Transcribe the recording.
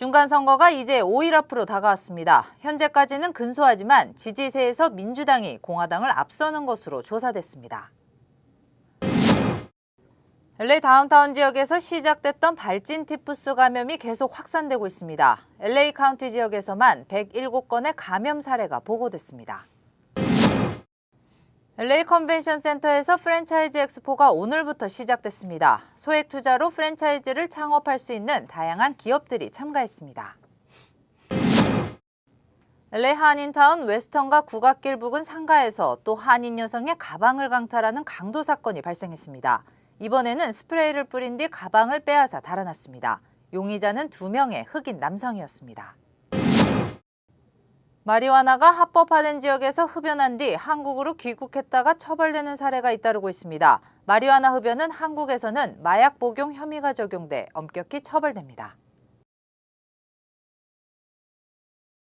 중간선거가 이제 5일 앞으로 다가왔습니다. 현재까지는 근소하지만 지지세에서 민주당이 공화당을 앞서는 것으로 조사됐습니다. LA 다운타운 지역에서 시작됐던 발진 티푸스 감염이 계속 확산되고 있습니다. LA 카운티 지역에서만 107건의 감염 사례가 보고됐습니다. LA 컨벤션 센터에서 프랜차이즈 엑스포가 오늘부터 시작됐습니다. 소액 투자로 프랜차이즈를 창업할 수 있는 다양한 기업들이 참가했습니다. LA 한인타운 웨스턴과 국악길 부근 상가에서 또 한인 여성의 가방을 강탈하는 강도 사건이 발생했습니다. 이번에는 스프레이를 뿌린 뒤 가방을 빼앗아 달아났습니다. 용의자는 두 명의 흑인 남성이었습니다. 마리화나가 합법화된 지역에서 흡연한 뒤 한국으로 귀국했다가 처벌되는 사례가 잇따르고 있습니다. 마리화나 흡연은 한국에서는 마약 복용 혐의가 적용돼 엄격히 처벌됩니다.